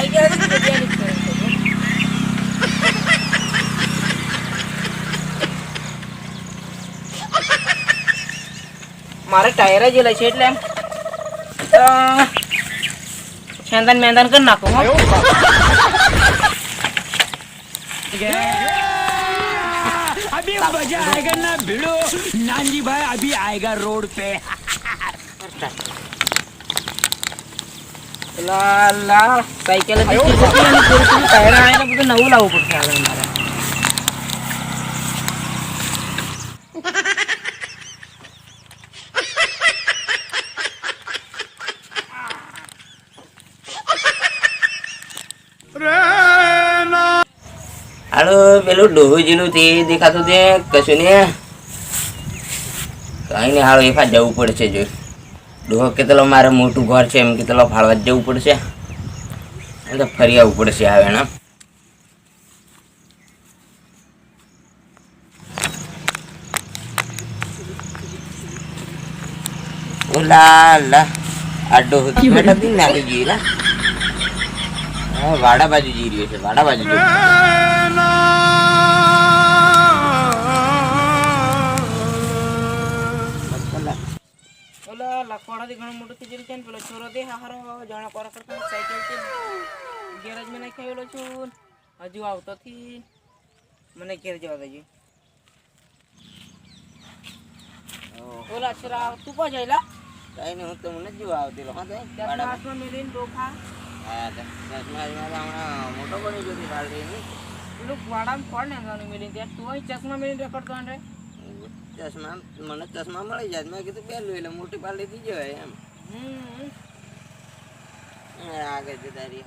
आयगा तो दिया निकर मारे टायर आलेसे એટલે મં સંતન મંંતન કર નાખો હ આબી વજાય આયગા ના બીલુ નાંજીભાઈ આબી આયગા રોડ પે લાલા સાયકલ બધું નવું હાલો પેલું ડોહુજીનું તે દેખાતું તે કશું ને કઈ ને હાલો એ જવું પડશે જોઈ ડોહો કેટલો મારે મોટું ઘર છે એમ કેટલો ફાળવા જવું પડશે એટલે ફરી આવવું પડશે હવે એના ઓલા લા આ ડોહો કિંમત નાખી ગઈ લા વાડા બાજુ જઈ રહ્યો છે વાડા બાજુ પેલા લખવાડાથી ઘણું મોટું થઈ છે ને પેલો છોરો દે હારો જાણો કોરા કરતા સાયકલ ગેરેજમાં નાખી આવેલો છું હજુ આવતોથી મને ઘેર જવા દેજો ઓલા છોરા તું પણ જઈલા કઈ નહીં હું તો મને જીવા આવતી લોકો મોટો બની ગયો પેલું વાડામાં ફળ ને મેળીને ત્યાં તું ચશ્મા મેળીને રેકોર્ડ કરે ચશ્મા મને ચશ્મા મળી જાય મેં કીધું પહેલું એટલે મોટી પાલ લીધી જવાય એમ આગળ જતા રહી